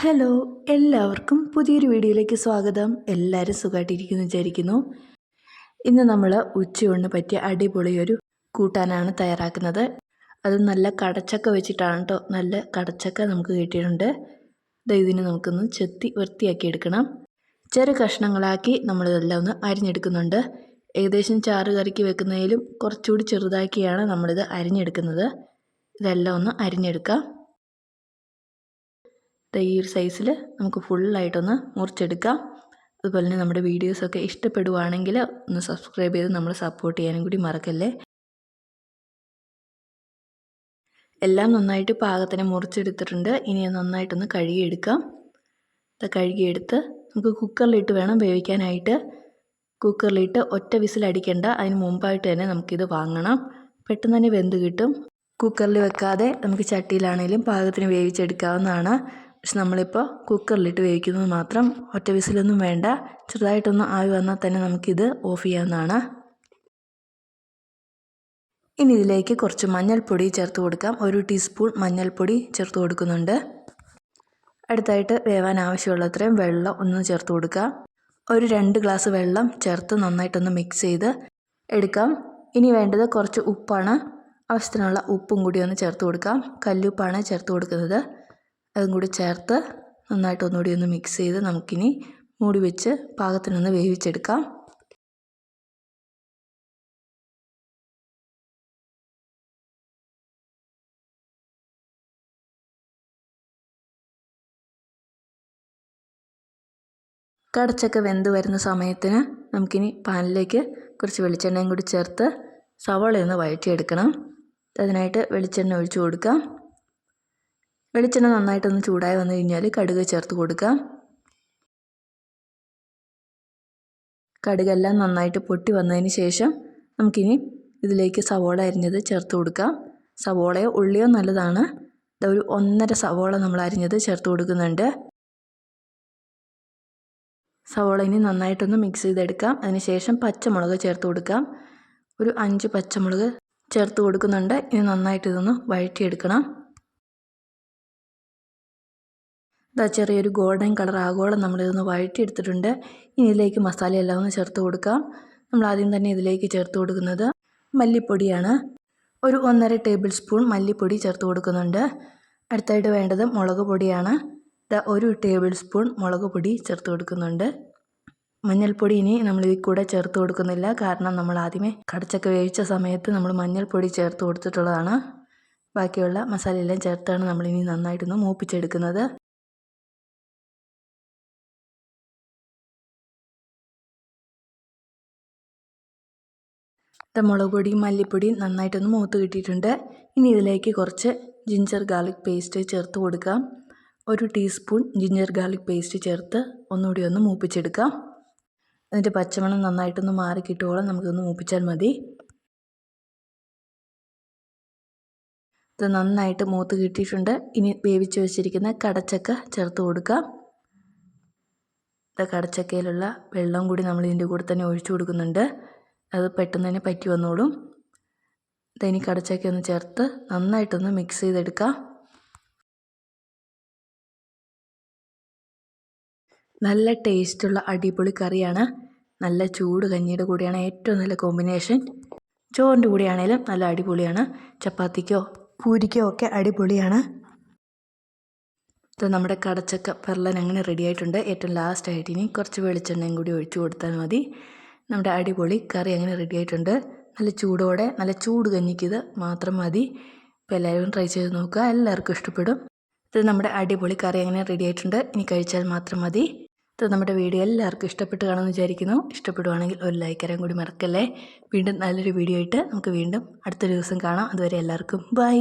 Hello എല്ലാവർക്കും പുതിയൊരു വീഡിയോയിലേക്ക് സ്വാഗതം. എല്ലാവരും സുഖമായിട്ടിരിക്കുന്നു വിചാരിക്കുന്നു. ഇന്ന് നമ്മൾ ഉച്ചയൂണിന് പറ്റിയ അടിപൊളി ഒരു കൂട്ടാനാണ് തയ്യാറാക്കുന്നത്. അത് നല്ല കടച്ചക്ക വെച്ചിട്ടാണ് കേട്ടോ നല്ല കടച്ചക്ക നമുക്ക് കിട്ടിയിട്ടുണ്ട്. ഇതിനെ നമുക്കൊന്ന് ചെത്തി വൃത്തിയാക്കി എടുക്കണം. ചെറു കഷ്ണങ്ങളാക്കി നമ്മളിതെല്ലാം ഒന്ന് അരിഞ്ഞെടുക്കുന്നുണ്ട്. ഏകദേശം ചാറ് കറിക്ക് വെക്കുന്നതിലും കുറച്ചുകൂടി ചെറുതാക്കിയാണ് നമ്മളിത് അരിഞ്ഞെടുക്കുന്നത്. ഇതെല്ലാം ഒന്ന് അരിഞ്ഞെടുക്കാം. ഈ ഒരു സൈസിൽ നമുക്ക് ഫുള്ളായിട്ടൊന്ന് മുറിച്ചെടുക്കാം. അതുപോലെ തന്നെ നമ്മുടെ വീഡിയോസൊക്കെ ഇഷ്ടപ്പെടുവാണെങ്കിൽ ഒന്ന് സബ്സ്ക്രൈബ് ചെയ്ത് നമ്മൾ സപ്പോർട്ട് ചെയ്യാനും കൂടി മറക്കല്ലേ? എല്ലാം നന്നായിട്ട് പാകത്തിന് മുറിച്ചെടുത്തിട്ടുണ്ട്. ഇനി നന്നായിട്ടൊന്ന് കഴുകിയെടുക്കാം. കഴുകിയെടുത്ത് നമുക്ക് കുക്കറിലിട്ട് വേണം വേവിക്കാനായിട്ട്. കുക്കറിലിട്ട് ഒറ്റ വിസിലടിക്കേണ്ട അതിന് മുമ്പായിട്ട് തന്നെ നമുക്കിത് വാങ്ങണം. പെട്ടെന്ന് തന്നെ വെന്ത് കിട്ടും. കുക്കറിൽ വെക്കാതെ നമുക്ക് ചട്ടിയിലാണെങ്കിലും പാകത്തിന് വേവിച്ചെടുക്കാവുന്നതാണ്. പക്ഷെ നമ്മളിപ്പോൾ കുക്കറിലിട്ട് വേവിക്കുന്നത് മാത്രം ഒറ്റ വിസിലൊന്നും വേണ്ട. ചെറുതായിട്ടൊന്ന് ആവി വന്നാൽ തന്നെ നമുക്കിത് ഓഫ് ചെയ്യാവുന്നതാണ്. ഇനി ഇതിലേക്ക് കുറച്ച് മഞ്ഞൾപ്പൊടി ചേർത്ത് കൊടുക്കാം. ഒരു ടീസ്പൂൺ മഞ്ഞൾപ്പൊടി ചേർത്ത് കൊടുക്കുന്നുണ്ട്. അടുത്തായിട്ട് വേവാൻ ആവശ്യമുള്ളത്രയും വെള്ളം ഒന്ന് ചേർത്ത് കൊടുക്കാം ഒരു രണ്ട് ഗ്ലാസ് വെള്ളം ചേർത്ത് നന്നായിട്ടൊന്ന് മിക്സ് ചെയ്ത് എടുക്കാം. ഇനി വേണ്ടത് കുറച്ച് ഉപ്പാണ്. ആവശ്യത്തിനുള്ള ഉപ്പും കൂടി ഒന്ന് ചേർത്ത് കൊടുക്കാം. കല്ലുപ്പാണ് ചേർത്ത് കൊടുക്കുന്നത്. അതും കൂടി ചേർത്ത് നന്നായിട്ട് ഒന്നുകൂടി ഒന്ന് മിക്സ് ചെയ്ത് നമുക്കിനി മൂടി വെച്ച് പാകത്തിനൊന്ന് വേവിച്ചെടുക്കാം. കടച്ചൊക്കെ വെന്ത് വരുന്ന സമയത്തിന് നമുക്കിനി പാനിലേക്ക് കുറച്ച് വെളിച്ചെണ്ണയും കൂടി ചേർത്ത് സവാളയൊന്ന് വഴറ്റിയെടുക്കണം. അതിനായിട്ട് വെളിച്ചെണ്ണ ഒഴിച്ചു കൊടുക്കാം. വെളിച്ചെണ്ണ നന്നായിട്ടൊന്ന് ചൂടായി വന്നു കഴിഞ്ഞാൽ കടുക് ചേർത്ത് കൊടുക്കാം. കടുകെല്ലാം നന്നായിട്ട് പൊട്ടി വന്നതിന് ശേഷം നമുക്കിനി ഇതിലേക്ക് സവോള അരിഞ്ഞത് ചേർത്ത് കൊടുക്കാം. സവോളയോ ഉള്ളിയോ നല്ലതാണ്. ഒരു ഒന്നര സവോള നമ്മൾ അരിഞ്ഞത് ചേർത്ത് കൊടുക്കുന്നുണ്ട്. സവോള ഇനി നന്നായിട്ടൊന്ന് മിക്സ് ചെയ്തെടുക്കാം. അതിനുശേഷം പച്ചമുളക് ചേർത്ത് കൊടുക്കാം. ഒരു അഞ്ച് പച്ചമുളക് ചേർത്ത് കൊടുക്കുന്നുണ്ട്. ഇനി നന്നായിട്ട് ഇതൊന്ന് വഴറ്റിയെടുക്കണം. ഇതാ ചെറിയൊരു ഗോൾഡൻ കളർ ആഗോളം നമ്മളിതൊന്ന് വഴറ്റിയെടുത്തിട്ടുണ്ട്. ഇനി ഇതിലേക്ക് മസാലയെല്ലാം ഒന്ന് ചേർത്ത് കൊടുക്കാം. നമ്മൾ ആദ്യം തന്നെ ഇതിലേക്ക് ചേർത്ത് കൊടുക്കുന്നത് മല്ലിപ്പൊടിയാണ്. ഒരു ഒന്നര ടേബിൾ സ്പൂൺ മല്ലിപ്പൊടി ചേർത്ത് കൊടുക്കുന്നുണ്ട്. അടുത്തായിട്ട് വേണ്ടത് മുളക് പൊടിയാണ്. ഇതാ ഒരു ടേബിൾ സ്പൂൺ മുളക് പൊടി ചേർത്ത് കൊടുക്കുന്നുണ്ട്. മഞ്ഞൾപ്പൊടി ഇനി നമ്മൾ ഇതിൽ കൂടെ ചേർത്ത് കൊടുക്കുന്നില്ല. കാരണം നമ്മൾ ആദ്യമേ കടച്ചൊക്കെ വേവിച്ച സമയത്ത് നമ്മൾ മഞ്ഞൾപ്പൊടി ചേർത്ത് കൊടുത്തിട്ടുള്ളതാണ്. ബാക്കിയുള്ള മസാലയെല്ലാം ചേർത്താണ് നമ്മളിനി നന്നായിട്ടൊന്ന് മൂപ്പിച്ചെടുക്കുന്നത്. മുളക് പൊടിയും മല്ലിപ്പൊടിയും നന്നായിട്ടൊന്ന് മൂത്ത് കിട്ടിയിട്ടുണ്ട്. ഇനി ഇതിലേക്ക് കുറച്ച് ജിഞ്ചർ ഗാർലിക് പേസ്റ്റ് ചേർത്ത് കൊടുക്കാം. ഒരു ടീസ്പൂൺ ജിഞ്ചർ ഗാർലിക് പേസ്റ്റ് ചേർത്ത് ഒന്നുകൂടി ഒന്ന് മൂപ്പിച്ചെടുക്കാം. എന്നിട്ട് പച്ചമണം നന്നായിട്ടൊന്ന് മാറി കിട്ടുവോളം നമുക്കൊന്ന് മൂപ്പിച്ചാൽ മതി. ഇത് നന്നായിട്ട് മൂത്ത് കിട്ടിയിട്ടുണ്ട്. ഇനി വേവിച്ച് വെച്ചിരിക്കുന്ന കടച്ചക്ക ചേർത്ത് കൊടുക്കാം. കടച്ചക്കയിലുള്ള വെള്ളം കൂടി നമ്മൾ ഇതിന്റെ കൂടെ തന്നെ ഒഴിച്ചു കൊടുക്കുന്നുണ്ട്. അത് പെട്ടെന്ന് തന്നെ പറ്റി വന്നോളും. ഇതനി കടച്ചക്ക ഒന്ന് ചേർത്ത് നന്നായിട്ടൊന്ന് മിക്സ് ചെയ്തെടുക്കാം. നല്ല ടേസ്റ്റുള്ള അടിപൊളി കറിയാണ്. നല്ല ചൂട് കഞ്ഞിയുടെ കൂടെയാണ് ഏറ്റവും നല്ല കോമ്പിനേഷൻ ചോറിന്റെ കൂടെയാണേലും നല്ല അടിപൊളിയാണ്. ചപ്പാത്തിക്കോ പൂരിക്കോ ഒക്കെ അടിപൊളിയാണ്. ഇത് നമ്മുടെ കടച്ചക്ക പെർലൻ അങ്ങനെ റെഡി ആയിട്ടുണ്ട്. ഏറ്റവും ലാസ്റ്റായിട്ട് ഇനി കുറച്ച് വെളിച്ചെണ്ണയും കൂടി ഒഴിച്ചു കൊടുത്താൽ മതി. നമ്മുടെ അടിപൊളി കറി അങ്ങനെ റെഡി ആയിട്ടുണ്ട്. നല്ല ചൂടോടെ നല്ല ചൂട് കഞ്ഞിക്കിത് മാത്രം മതി. ഇപ്പം എല്ലാവരും ട്രൈ ചെയ്ത് നോക്കുക. എല്ലാവർക്കും ഇഷ്ടപ്പെടും. ഇത് നമ്മുടെ അടിപൊളി കറി അങ്ങനെ റെഡി ആയിട്ടുണ്ട്. ഇനി കഴിച്ചാൽ മാത്രം മതി. ഇത് നമ്മുടെ വീഡിയോ എല്ലാവർക്കും ഇഷ്ടപ്പെട്ട് കാണുമെന്ന് വിചാരിക്കുന്നു. ഇഷ്ടപ്പെടുവാണെങ്കിൽ ഒരു ലൈക്ക് തരാൻ കൂടി മറക്കല്ലേ. വീണ്ടും നല്ലൊരു വീഡിയോ ആയിട്ട് നമുക്ക് വീണ്ടും അടുത്തൊരു ദിവസം കാണാം. അതുവരെ എല്ലാവർക്കും ബൈ